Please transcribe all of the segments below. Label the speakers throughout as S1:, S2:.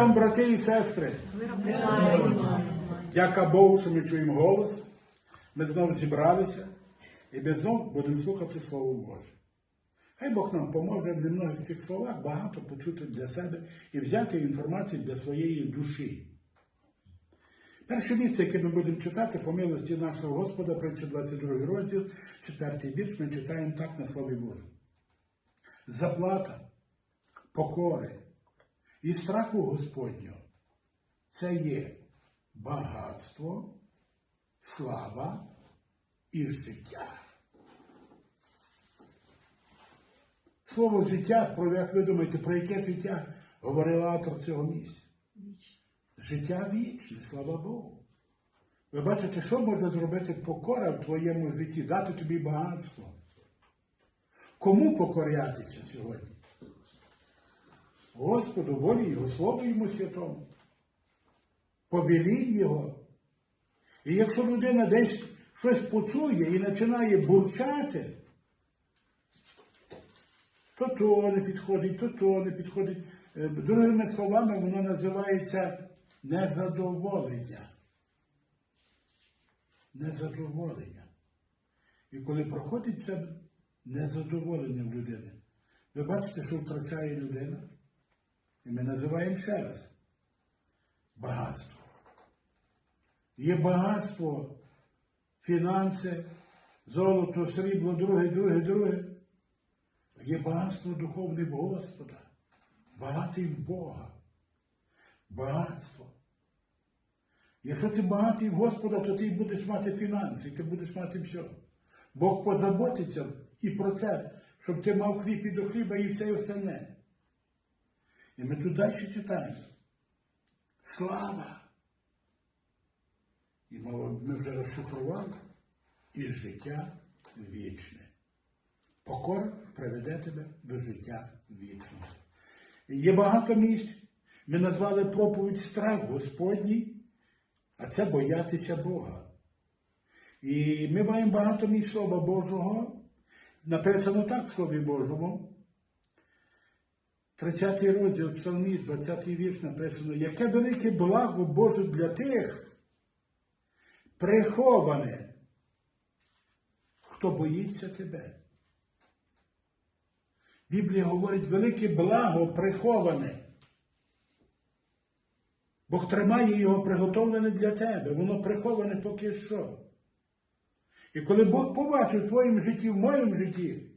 S1: вам, брати і сестри. Дяка Богу, що ми чуємо голос. Ми знову зібралися і ми знову будемо слухати Слово Боже. Хай Бог нам поможе в немногих цих словах багато почути для себе і взяти інформацію для своєї душі. Перше місце, яке ми будемо читати, по милості нашого Господа, притча 22 розділ, 4 вірш, ми читаємо так на Слові Божому. Заплата, покори і страху Господнього це є багатство, слава і життя. Слово життя, про як ви думаєте, про яке життя говорив автор цього місця? Життя вічне, слава Богу. Ви бачите, що може зробити покора в твоєму житті, дати тобі багатство. Кому покорятися сьогодні? Господу, волі Його, Слову Йому святому. Повелінь Його. І якщо людина десь щось почує і починає бурчати, то то не підходить, то то не підходить. Е, Другими словами, воно називається незадоволення. Незадоволення. І коли проходить це незадоволення в людини, ви бачите, що втрачає людина? І ми називаємо ще раз багатство. Є багатство, фінанси, золото, срібло, друге, друге, друге. Є багатство духовне в Господа, багатий в Бога. Багатство. Якщо ти багатий в Господа, то ти будеш мати фінанси, ти будеш мати все. Бог позаботиться і про це, щоб ти мав хліб і до хліба і все остальне. І ми тут далі читаємо. Слава! І ми вже розшифрували і життя вічне. Покора приведе тебе до життя вічного. Є багато місць. Ми назвали проповідь страх Господній, а це боятися Бога. І ми маємо багато місць Слова Божого. Написано так в Слові Божому. 30 розділ Псалмі, 20 вірш написано, яке велике благо Боже для тих, приховане, хто боїться тебе. Біблія говорить велике благо приховане. Бог тримає його приготовлене для тебе. Воно приховане поки що. І коли Бог побачив в твоєму житті, в моєму житті,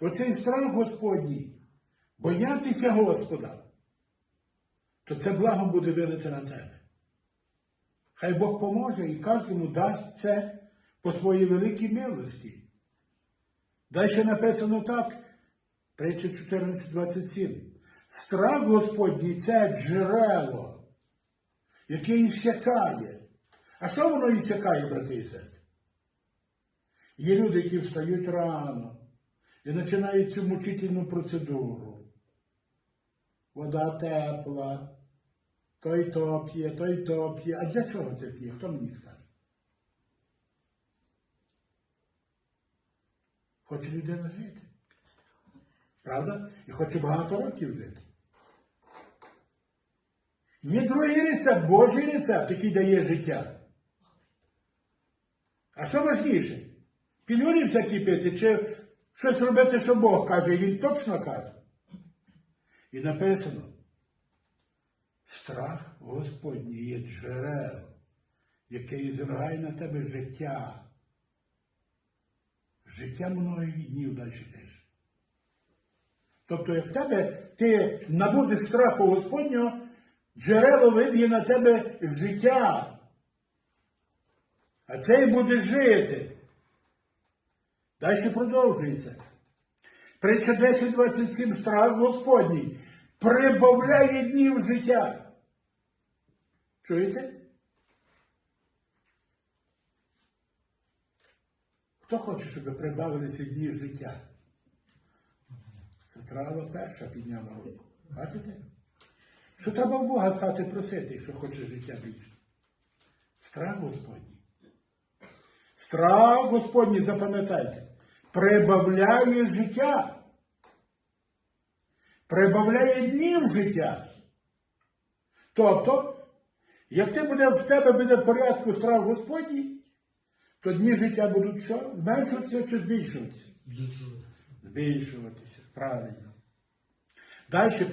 S1: оцей страх Господній, боятися Господа, то це благо буде вилити на тебе. Хай Бог поможе і кожному дасть це по своїй великій милості. Далі написано так, притча 14.27. Страх Господній це джерело, яке ісякає. А що воно ісякає, брати і сестри? Є люди, які встають рано і починають цю мучительну процедуру. Вода тепла, той то п'є, той то п'є. А для чого це п'є? Хто мені скаже? Хоче людина жити. Правда? І хоче багато років жити. Є другий рецепт, Божий рецепт, який дає життя. А що важніше? Пілюлі всякі пити, чи щось робити, що Бог каже, і він точно каже. І написано, страх Господній є джерело, яке ізригає на тебе життя. Життя многих днів далі пише. Тобто, як тебе ти набудеш страху Господнього, джерело виб'є на тебе життя. А цей буде жити. Далі продовжується. Притча 10.27 страх Господній прибавляє днів життя. Чуєте? Хто хоче, щоб прибавилися дні життя? Трава перша підняла руку. Бачите? Що треба Бога стати просити, якщо хоче життя більше? Страх Господній. Страх Господній, запам'ятайте, прибавляє життя. Прибавляє днів життя. Тобто, як ти буде, в тебе буде в порядку страх Господній, то дні життя будуть що? Зменшуватися чи збільшуватися? Збільшуватися, правильно. Далі,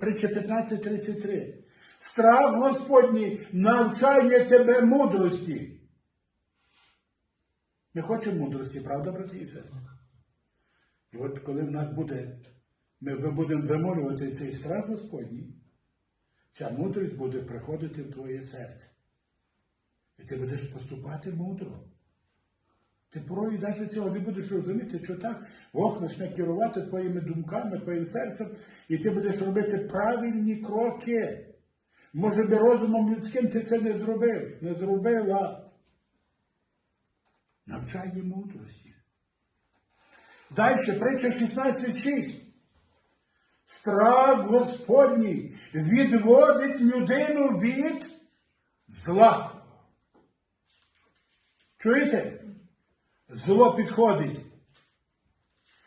S1: притча 15.33. Страх Господній навчає тебе мудрості. Ми хочемо мудрості, правда, брати і сестри? І от коли в нас буде, ми будемо вимолювати цей страх Господній, ця мудрість буде приходити в твоє серце. І ти будеш поступати мудро. Ти порою навіть цього не будеш розуміти, що так Бог почне керувати твоїми думками, твоїм серцем, і ти будеш робити правильні кроки. Може би розумом людським ти це не зробив, не зробила. Навчання мудрості. Далі, притча 16.6. Страх Господній відводить людину від зла. Чуєте? Зло підходить.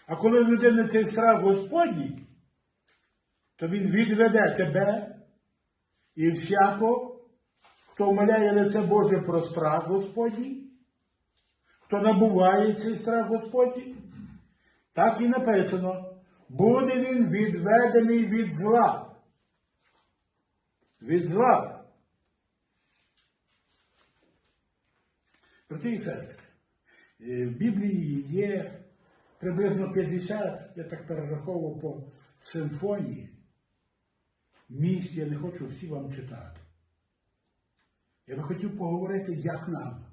S1: А коли в людини цей страх Господній, то він відведе тебе і всяко, хто вмоляє лице Боже про страх Господній, хто набуває цей страх Господній, так і написано, буде він відведений від зла. Від зла. Брати і сестри, е, в Біблії є приблизно 50, я так перераховував по симфонії. Місць я не хочу всі вам читати. Я би хотів поговорити, як нам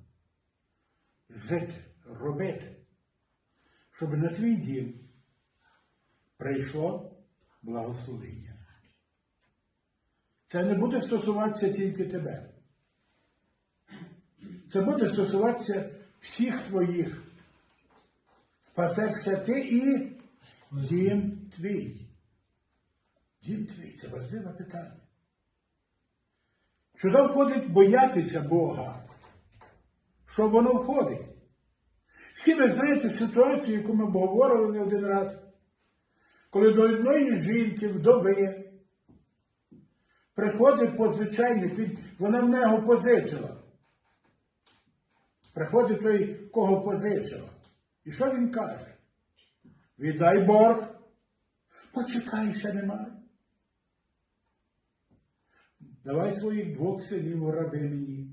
S1: жити, робити, щоб на твій дім прийшло благословення. Це не буде стосуватися тільки тебе. Це буде стосуватися всіх твоїх. Спасешся ти і дім твій. Дім твій це важливе питання. Сюди входить боятися Бога. Що воно входить? Всі ви знаєте ситуацію, яку ми обговорили не один раз, коли до одної жінки, вдови, приходить позичальник, вона в нього позичила. Приходить той, кого позичила. І що він каже? Віддай борг. Почекай, ще немає. Давай своїх двох синів раби мені.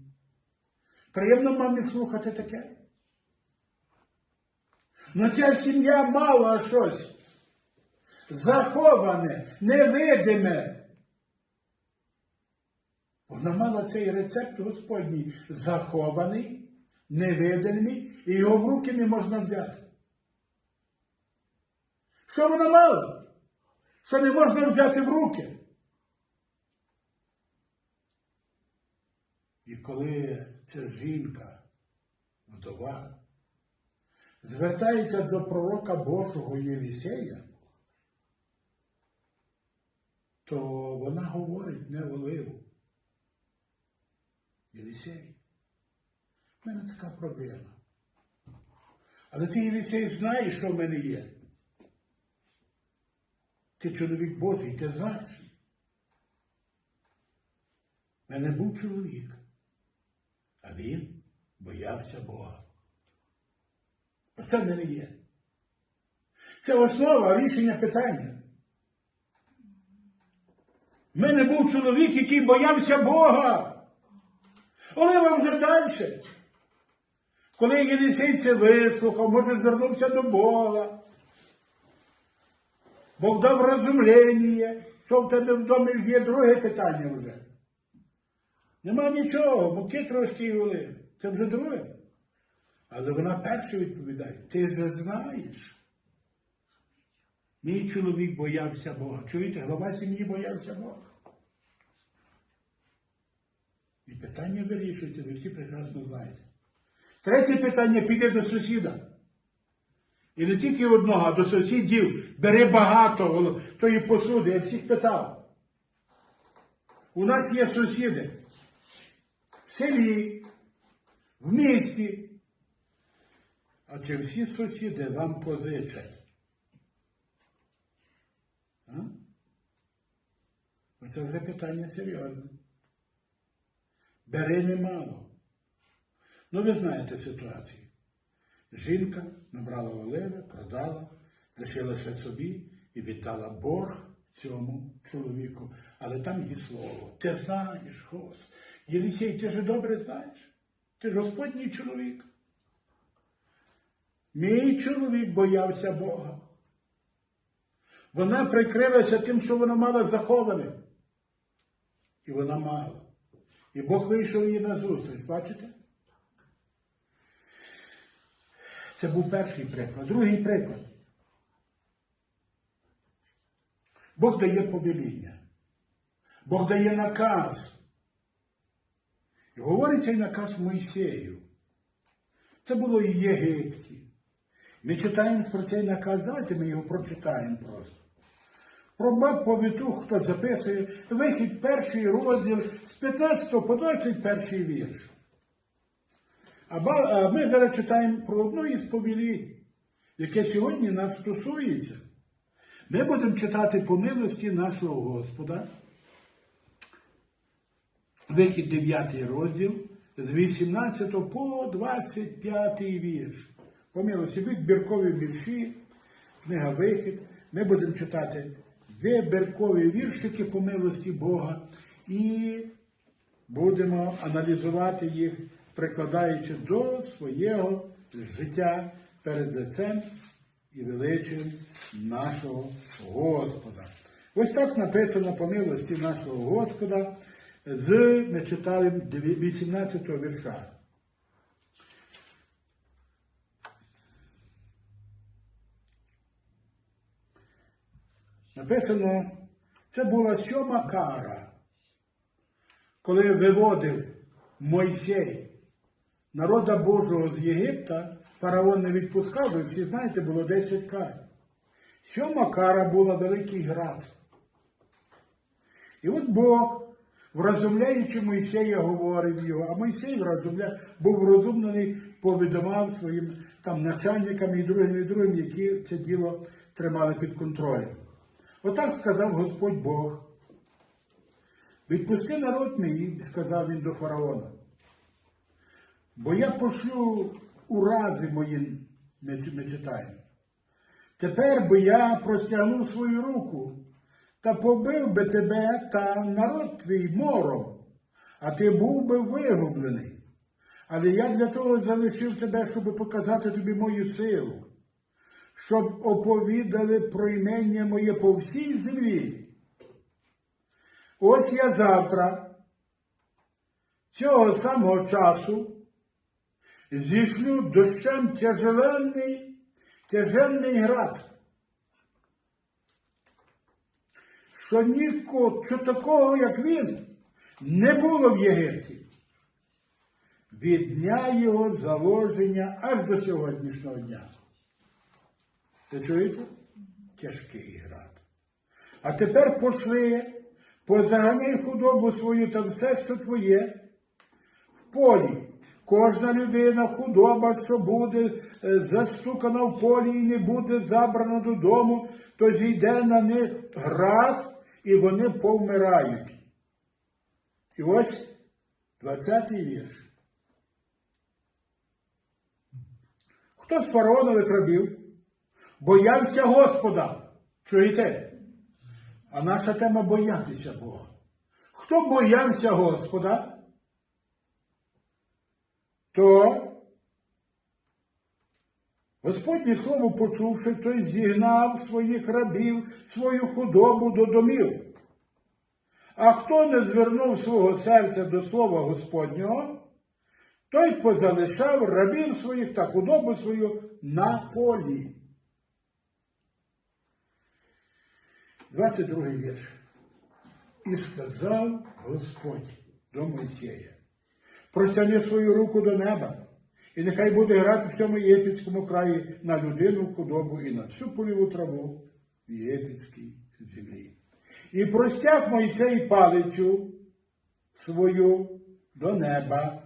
S1: Приємно мамі слухати таке. Ну ця сім'я мала щось. Заховане, невидиме. Вона мала цей рецепт Господній захований, невидимий, і його в руки не можна взяти. Що вона мала? Що не можна взяти в руки? І коли ця жінка, вдова, звертається до пророка Божого Єлісея, то вона говорить не оливу. Єлісей, в мене така проблема. Але ти, Єлісей, знаєш, що в мене є. Ти чоловік Божий, ти знаєш. В мене був чоловік, а він боявся Бога. Оце в мене є. Це основа рішення питання. В мене був чоловік, який боявся Бога. Але вам вже далі. Коли Єлісей це вислухав, може звернувся до Бога. Бог дав розумлення, що в тебе в домі є друге питання вже. Нема нічого, муки трошки і олив. Це вже друге. Але вона перша відповідає, ти ж знаєш. Мій чоловік боявся Бога. Чуєте, глава сім'ї боявся Бога. І питання вирішується, ви всі прекрасно знаєте. Третє питання піде до сусіда. І не тільки одного, а до сусідів. Бери багато тої посуди, я всіх питав. У нас є сусіди в селі, в місті. А чи всі сусіди вам позичать? А? Це вже питання серйозне. бери немало. Ну, ви знаєте ситуацію. Жінка набрала оливи, продала, лишилася собі і віддала борг цьому чоловіку. Але там є слово. Ти знаєш, Гос. Єлісій, ти ж добре знаєш. Ти ж Господній чоловік. Мій чоловік боявся Бога. Вона прикрилася тим, що вона мала заховане. І вона мала. І Бог вийшов їй на зустріч, бачите? Це був перший приклад. Другий приклад. Бог дає повеління. Бог дає наказ. І говорить цей наказ Мойсею. Це було і в Єгипті. Ми читаємо про цей наказ, давайте ми його прочитаємо просто. Про баб повітух, хто записує, вихід перший розділ з 15 по 21 вірш. А ми зараз читаємо про одну із повілінь, яке сьогодні нас стосується. Ми будемо читати по милості нашого Господа. Вихід 9 розділ з 18 по 25 вірш. По милості вибіркові вірші, книга Вихід. Ми будемо читати вибіркові віршики по милості Бога і будемо аналізувати їх, прикладаючи до свого життя перед лицем і величим нашого Господа. Ось так написано по милості нашого Господа. З ми читали 18 вірша. Написано, це була сьома кара, коли виводив Мойсей народа Божого з Єгипта, фараон не відпускав, ви всі знаєте, було 10 кар. Сьома кара була великий град. І от Бог, вразумляючи Мойсея, говорив його, а Мойсей вразумля, був розумлений, повідомав своїм там начальникам і другим, і другим, які це діло тримали під контролем. Отак сказав Господь Бог. Відпусти народ мій, сказав він до фараона. Бо я пошлю урази мої, ми, читаємо. Тепер би я простягнув свою руку та побив би тебе та народ твій мором, а ти був би вигублений. Але я для того залишив тебе, щоб показати тобі мою силу, щоб оповідали про імення моє по всій землі. Ось я завтра, цього самого часу, зішлю дощем тяжеленний, тяжельний град. Що нікого, що такого, як він, не було в Єгипті. Від дня його заложення аж до сьогоднішнього дня. Ви чуєте? Тяжкий град. А тепер пошли, позаганяй худобу свою та все, що твоє, в полі. Кожна людина, худоба, що буде е, застукана в полі і не буде забрана додому, то зійде на них град, і вони повмирають. І ось 20-й вірш. Хто з фараонових рабів боявся Господа? Чуєте? А наша тема боятися Бога. Хто боявся Господа? то Господнє слово почувши, той зігнав своїх рабів, свою худобу до домів. А хто не звернув свого серця до слова Господнього, той позалишав рабів своїх та худобу свою на полі. 22 вірш. І сказав Господь до Мойсея, простягни свою руку до неба, і нехай буде грати в цьому єгипетському краї на людину, худобу і на всю поліву траву в єгипетській землі. І простяг Мойсей палицю свою до неба.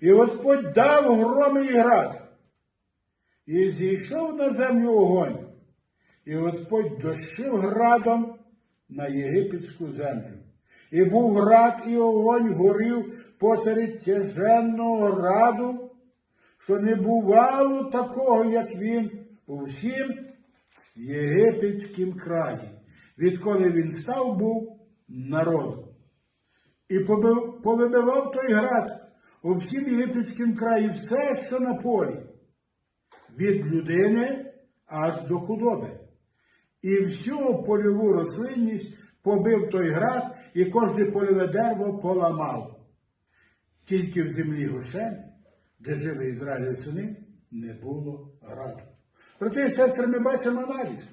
S1: І Господь дав громи і град, і зійшов на землю огонь, і Господь дощив градом на єгипетську землю. І був град, і огонь горів посеред тяженного раду, що не бувало такого, як він у всім єгипетськім краї, відколи він став був народом. І повибивав той град у всім єгипетськім краї все, що на полі, від людини аж до худоби. І всю польову рослинність побив той град, і кожне польове дерево поламав. Тільки в землі Гошен, де жили Ізраїль сини, не було граду. Проте, сестри, ми бачимо аналіз.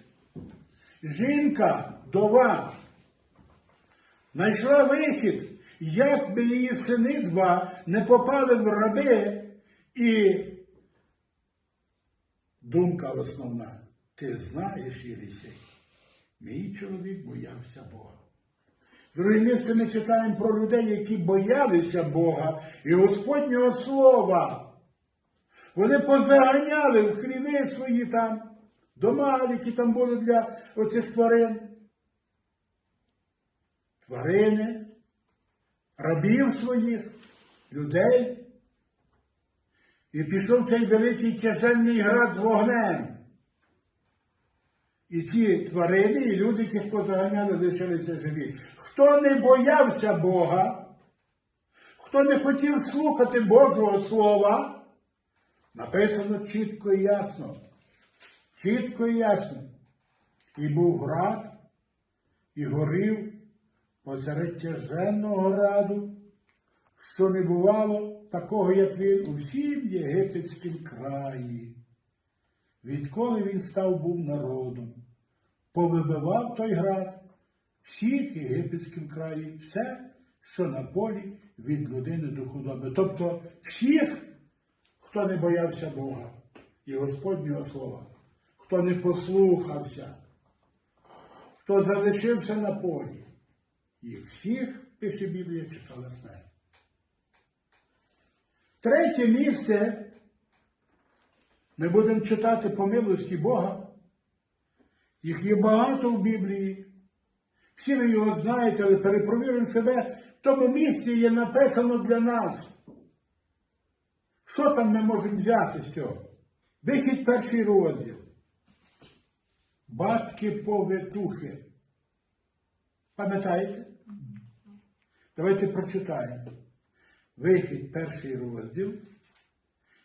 S1: Жінка, дова, знайшла вихід, як би її сини два не попали в раби, і думка основна. Ти знаєш, Єлісей, мій чоловік боявся Бога. Друге місце ми читаємо про людей, які боялися Бога і Господнього Слова. Вони позаганяли в хріни свої там, дома, які там були для оцих тварин. Тварини, рабів своїх, людей. І пішов цей великий тяжельний град з вогнем. І ці тварини, і люди, яких позаганяли, лишилися живі. Хто не боявся Бога, хто не хотів слухати Божого Слова, написано чітко і ясно. Чітко і ясно. І був град, і горів посеред тяженного раду, що не бувало такого, як він у всім єгипетськім краї. Відколи він став був народом, повибивав той град всіх єгипетським краї, все, що на полі від людини до худоби. Тобто всіх, хто не боявся Бога і Господнього Слова, хто не послухався, хто залишився на полі, їх всіх, пише Біблія, чекала смерть. Третє місце ми будемо читати по милості Бога. Їх є багато в Біблії. Всі ви його знаєте, але перепровіримо себе. В тому місці є написано для нас. Що там ми можемо взяти з цього? Вихід перший розділ. Батьки повитухи. Пам'ятаєте? Давайте прочитаємо. Вихід перший розділ.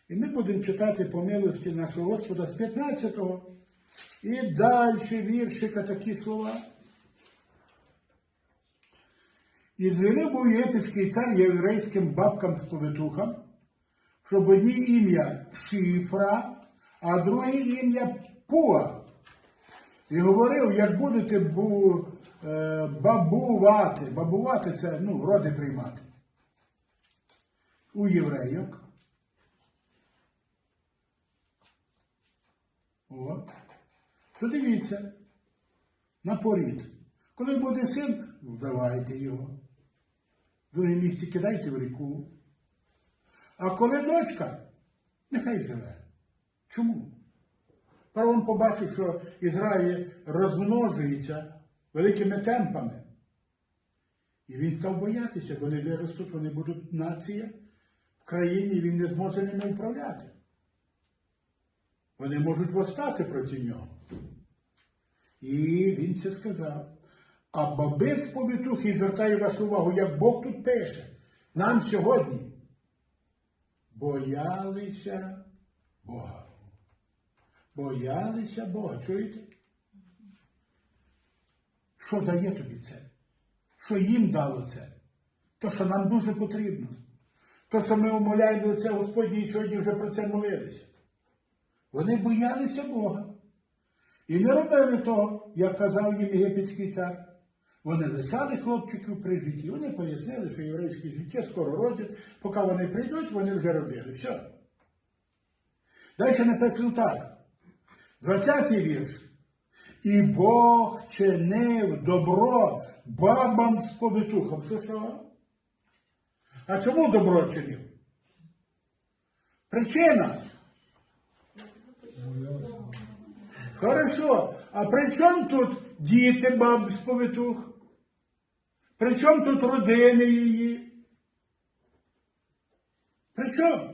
S1: І ми будемо читати по милості нашого Господа з 15-го і далі віршика такі слова. І звелив був єгипетський цар єврейським бабкам з повитухам, щоб одні ім'я Шифра, а друге ім'я Пуа. І говорив, як будете бу, е, бабувати, бабувати це ну, роди приймати. У єврейок. От. То дивіться, на порід. Коли буде син, вбивайте його. В друге місці кидайте в ріку. А коли дочка, нехай живе. Чому? Фараон побачив, що Ізраїль розмножується великими темпами. І він став боятися, вони виростуть, вони будуть нація в країні, і він не зможе ними управляти. Вони можуть восстати проти нього. І він це сказав. А баби з повітухи, звертаю вашу увагу, як Бог тут пише, нам сьогодні боялися Бога. Боялися Бога. Чуєте? Що дає тобі це? Що їм дало це? То, що нам дуже потрібно. То, що ми умоляємо до це Господні і сьогодні вже про це молилися. Вони боялися Бога. І не робили того, як казав їм єгипетський цар. Вони лишали хлопчиків при житті. Вони пояснили, що єврейське життя скоро родять, поки вони прийдуть, вони вже робили. Все. Далі написано так. 20-й вірш. І Бог чинив добро бабам з повитухом. Що що? А чому добро чинив? Причина. Хорошо. А при чому тут діти баб з повитух? При чому тут родини її? При чому?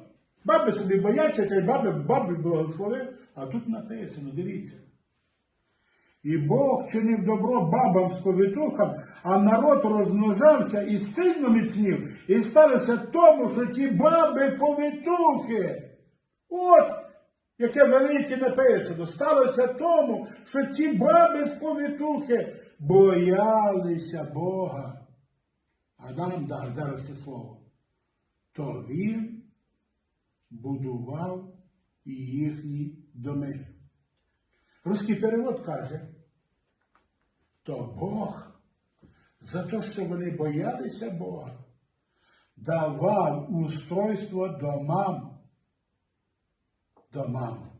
S1: Баби собі бояться, та й баби, баби благословив, а тут написано, дивіться. І Бог чинив добро бабам з повитухам, а народ розмножався і сильно міцнів, і сталося тому, що ті баби повитухи. От яке велике написано, сталося тому, що ці баби з повитухи боялися Бога. А нам да, зараз це слово. То він будував їхні доми. Руський перевод каже, то Бог за те, що вони боялися Бога, давав устройство домам. Домам.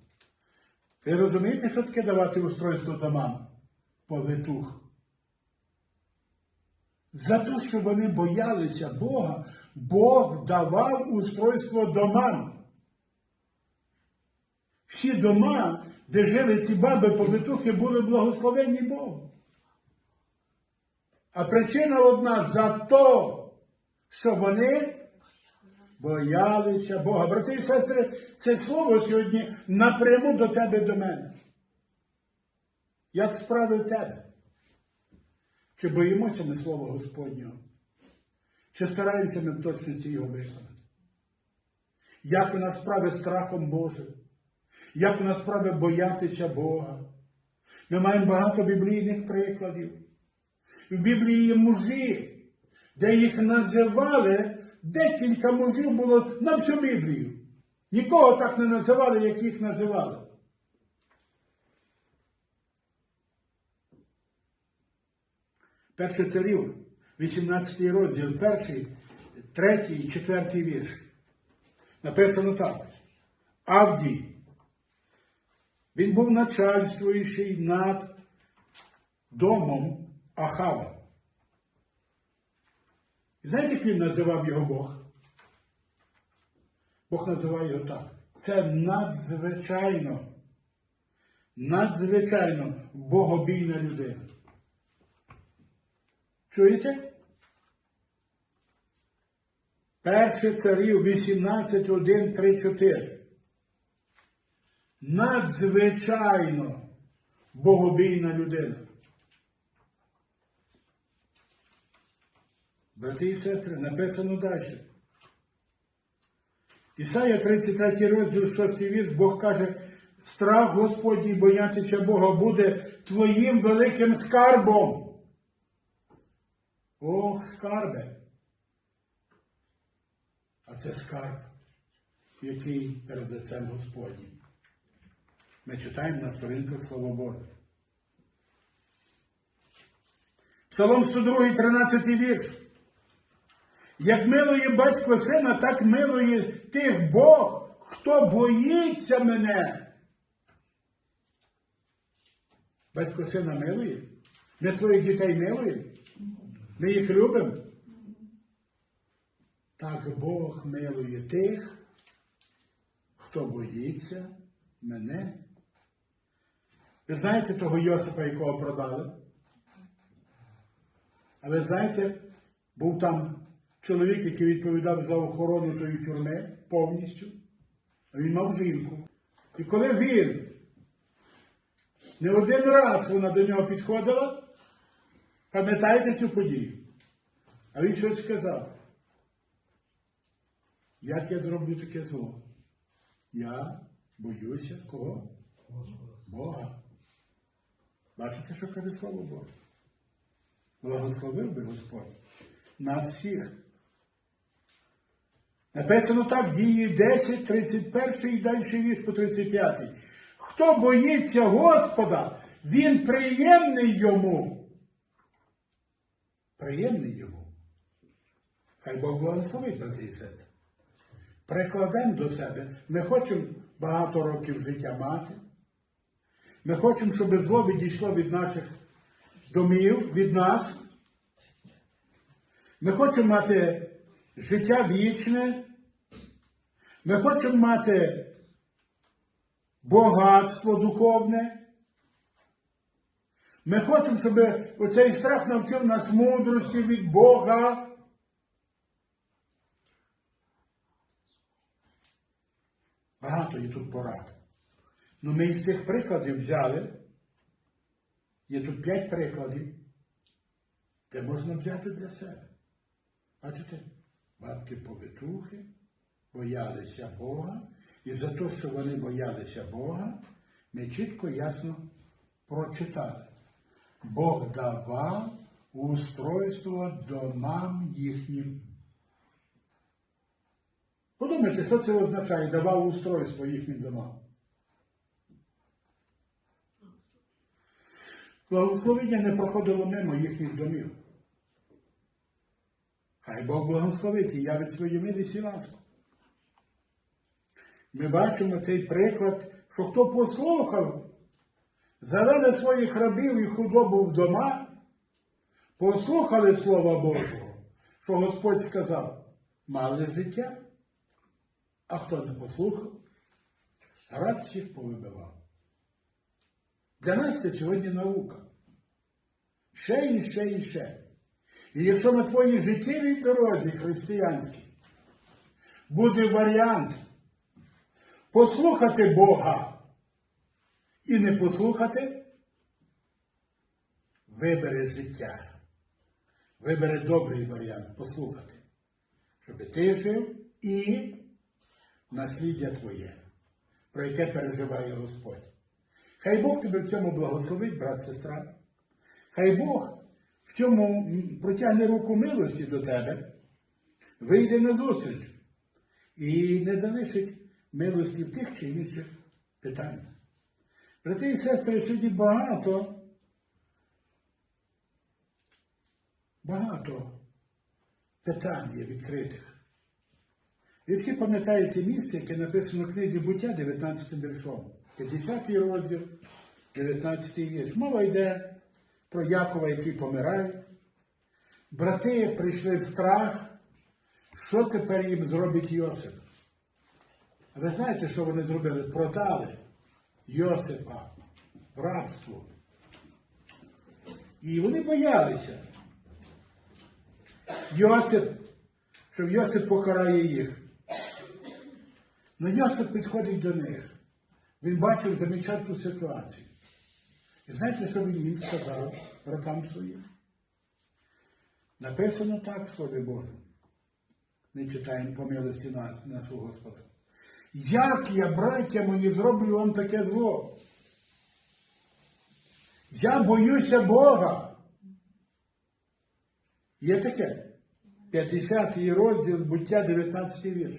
S1: Ви розумієте, що таке давати устройство домам? Повитух. За те, що вони боялися Бога, Бог давав устройство домам. Всі дома, де жили ці баби повитухи, були благословенні Богом. А причина одна за те, що вони боялися Бога. Брати і сестри, це слово сьогодні напряму до тебе до мене. Як справи в тебе? Чи боїмося ми Слова Господнього? Чи стараємося ми в точності його виконати? Як у нас справи страхом Божим? Як у нас справи боятися Бога? Ми маємо багато біблійних прикладів. В Біблії є мужі, де їх називали, декілька мужів було на всю Біблію. Нікого так не називали, як їх називали. Перше царів, 18 розділ, перший, третій і четвертий вірш. Написано так. Авдій. Він був начальствуючий над домом Ахава. І знаєте, як він називав його Бог? Бог називає його так. Це надзвичайно, надзвичайно богобійна людина. Чуєте? Перше царів 18, 1, 3, 4. Надзвичайно богобійна людина. Брати і сестри, написано далі. Ісая 33 розділ 6 вірш, Бог каже, страх Господній боятися Бога буде твоїм великим скарбом. Ох, скарбе. А це скарб, який перед лицем Господнім. Ми читаємо на сторінках Слова Боже. Псалом 102, 13 вірш. Як милує батько сина, так милує тих Бог, хто боїться мене. Батько сина милує. Ми своїх дітей милуємо. Ми їх любимо. Так Бог милує тих, хто боїться мене. Ви знаєте того Йосипа, якого продали? А ви знаєте, був там чоловік, який відповідав за охорону тої тюрми повністю. Він мав жінку. І коли він не один раз вона до нього підходила, пам'ятаєте цю подію? А він щось сказав. Як я зроблю таке зло? Я боюся кого? Бога. Бачите, що каже слово Боже? Благословив би Господь нас всіх. Написано так, дії 10, 31 і далі вірш по 35. Хто боїться Господа, він приємний йому. Приємний йому. Хай Бог благословить брати і сестри. Прикладемо до себе. Ми хочемо багато років життя мати. Ми хочемо, щоб зло відійшло від наших домів, від нас. Ми хочемо мати життя вічне. Ми хочемо мати багатство духовне. Ми хочемо, щоб оцей страх навчив нас мудрості від Бога. багато є тут порад. Ну ми із цих прикладів взяли. Є тут п'ять прикладів, де можна взяти для себе. Бачите, бабки повитухи боялися Бога, і за те, що вони боялися Бога, ми чітко ясно прочитали. Бог давав устройство домам їхнім. Подумайте, що це означає, давав устройство їхнім домам. Благословення не проходило мимо їхніх домів. Хай Бог благословить і явить свою милість і ласку. Ми бачимо цей приклад, що хто послухав, завели своїх рабів і худобу в дома, послухали Слова Божого, що Господь сказав, мали життя, а хто не послухав, рад всіх повибивав. Для нас це сьогодні наука. Ще і ще і ще. І якщо на твоїй життєвій дорозі християнській буде варіант послухати Бога і не послухати, вибери життя. Вибери добрий варіант послухати, щоб ти жив і насліддя твоє, про яке переживає Господь. Хай Бог тебе в цьому благословить, брат, сестра. Хай Бог в цьому протягне руку милості до тебе, вийде на зустріч і не залишить милості в тих чи інших питаннях. Брати і сестри, сьогодні багато, багато питань є відкритих. Ви всі пам'ятаєте місце, яке написано в книзі буття 19 віршом. 50 розділ, 19 вірш. Мова йде про Якова, який помирає. Брати прийшли в страх. Що тепер їм зробить Йосип? А ви знаєте, що вони зробили? Продали Йосипа в рабство. І вони боялися. Йосип, що Йосип покарає їх. Ну Йосип підходить до них. Він бачив замечательну ситуацію. Знаєте, що він їм сказав братам своїм? Написано так в Слові Божому. Ми читаємо по милості нас, нашого Господа. Як я, браття мої, зроблю вам таке зло? Я боюся Бога. Є таке. 50 розділ буття 19 вірш.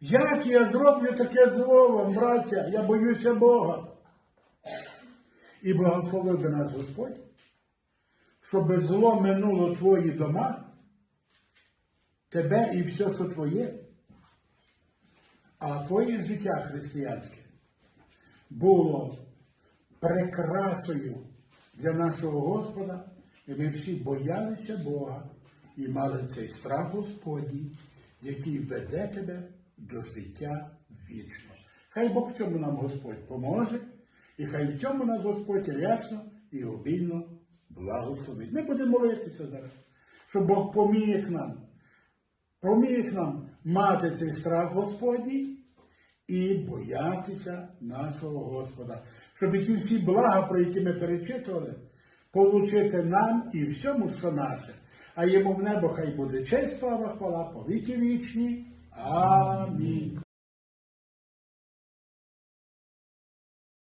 S1: Як я зроблю таке зло вам, браття, я боюся Бога. І благословив би нас Господь, щоб зло минуло твої дома, тебе і все, що твоє, а твоє життя християнське було прикрасою для нашого Господа, і ми всі боялися Бога і мали цей страх Господній, який веде тебе до життя вічного. Хай Бог цьому нам Господь поможе, і хай в цьому нас Господь рясно і обільно благословить. Ми будемо молитися зараз, щоб Бог поміг нам, поміг нам мати цей страх Господній і боятися нашого Господа. Щоб ті всі блага, про які ми перечитували, получити нам і всьому, що наше. А йому в небо хай буде честь, слава, хвала, повіки вічні. Амінь.